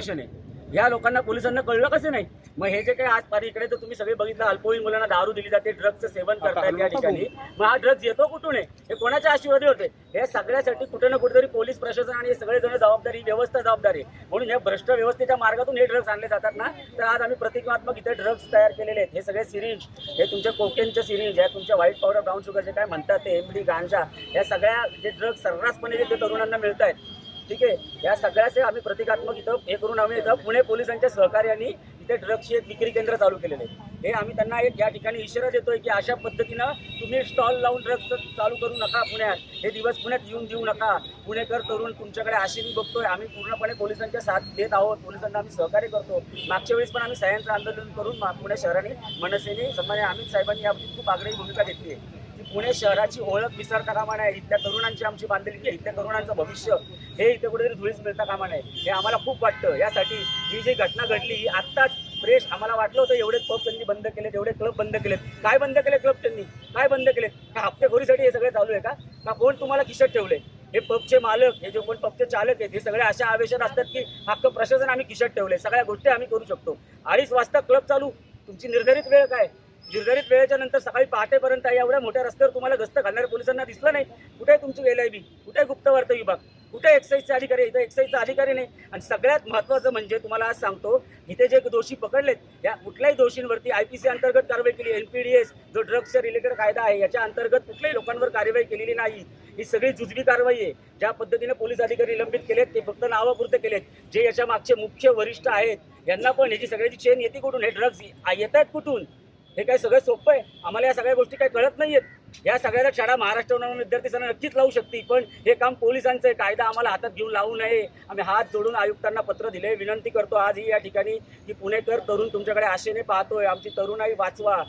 Investigation आहे. या लोकांना पोलिसांना कळलं कसं नाही? मग हे जे काही आज पारी इकडे तर तुम्ही सगळे बघितलं अल्पवयीन मुलांना दारू दिली जाते ड्रग्जचं सेवन करतात या ठिकाणी. मग हा ड्रग्ज येतो कुठून आहे? हे कोणाच्या आशीर्वादी होते? हे सगळ्यासाठी कुठे ना कुठेतरी पोलीस प्रशासन आणि हे सगळेजण जबाबदारी व्यवस्था जबाबदारी आहे. म्हणून या भ्रष्ट व्यवस्थेच्या मार्गातून हे ड्रग्ज आणले जातात ना तर आज आम्ही प्रतिकात्मक इथे ड्रग्ज तयार केलेले आहेत. हे सगळे सिरिंज हे तुमच्या कोकेनचे सिरिंज या तुमच्या व्हाईट पावडर ब्राऊन शुगर जे काय म्हणतात ते एमडी गांजा या सगळ्या जे ड्रग्ज सर्रासपणे जे तरुणांना मिळत आहेत ठीक आहे? या सगळ्याचे आम्ही प्रतिकात्मक इथं हे करून आम्ही इथं पुणे पोलिसांच्या सहकार्याने इथे ड्रग्सची एक विक्री केंद्र चालू केलेले आहे. हे आम्ही त्यांना एक या ठिकाणी इशारा देतोय की अशा पद्धतीनं तुम्ही स्टॉल लावून ड्रग्स चालू करू नका पुण्यात. हे दिवस पुण्यात येऊन देऊ नका. पुणेकर तरुण तुमच्याकडे आशेने बघतोय. आम्ही पूर्णपणे पोलिसांच्या साथ देत आहोत. पोलिसांना आम्ही सहकार्य करतो. मागच्या वेळेस पण आम्ही सह्यांचं आंदोलन करून मा- पुणे शहराने मनसेने सन्मान्य अमित साहेबांनी याबाबतीत खूप आग्रही भूमिका घेतली आहे. की पुणे शहराची ओळख विसरता कामा नये इथल्या तरुणांची आमची बांधिलकी आहे इथल्या तरुणांचं भविष्य हे इथे कुठेतरी धुळीस मिळता कामा नये हे आम्हाला खूप वाटतं. यासाठी ही जी घटना घडली ही आत्ताच फ्रेश आम्हाला वाटलं होतं एवढे पब त्यांनी बंद केले एवढे क्लब बंद केलेत. काय बंद केले क्लब त्यांनी? काय बंद केले का हप्तेखोरीसाठी हे सगळे चालू आहे का? का कोण तुम्हाला खिशात ठेवले हे पबचे मालक हे जे कोण पबचे चालक आहेत हे सगळे अशा आवेशात असतात की हक्क प्रशासन आम्ही खिशात ठेवले सगळ्या गोष्टी आम्ही करू शकतो. अडीच वाजता क्लब चालू. तुमची निर्धारित वेळ काय? निर्धारित वेळेच्या नंतर सकाळी पहाटेपर्यंत एवढ्या मोठ्या रस्त्यावर तुम्हाला गस्त घालणाऱ्या पोलिसांना दिसलं नाही. कुठे तुमची एल आय बी? कुठे गुप्तवार्ता विभाग? कुठे एक्साईजचे अधिकारी? इथं एक्साईजचा अधिकारी नाही. आणि सगळ्यात महत्त्वाचं म्हणजे तुम्हाला आज सांगतो इथे जे दोषी पकडलेत या कुठल्याही दोषींवरती आय पी सी अंतर्गत कारवाई केली. एन पी डी एस जो ड्रग्सच्या रिलेटेड कायदा आहे याच्या अंतर्गत कुठल्याही लोकांवर कार्यवाही केलेली नाही. ही सगळी जुजबी कारवाई आहे. ज्या पद्धतीने पोलीस अधिकारी निलंबित केलेत ते फक्त नावापुरते केलेत. जे याच्या मागचे मुख्य वरिष्ठ आहेत यांना पण ह्याची सगळ्याची चेन येते कुठून? हे ड्रग्ज येत आहेत कुठून? हे काय सगळं सोपं आहे? आम्हाला या सगळ्या गोष्टी काही कळत नाही आहेत या सगळ्याच्या शाळा महाराष्ट्र विद्यार्थी नक्कीच लावू शकते पण हे काम पोलिसांचं आहे. कायदा आम्हाला हातात घेऊन लावू नये. आम्ही हात जोडून आयुक्तांना पत्र दिले विनंती करतो आजही या ठिकाणी की पुणेकर तरुण तुमच्याकडे आशेने पाहतोय. आमची तरुणाई वाचवा.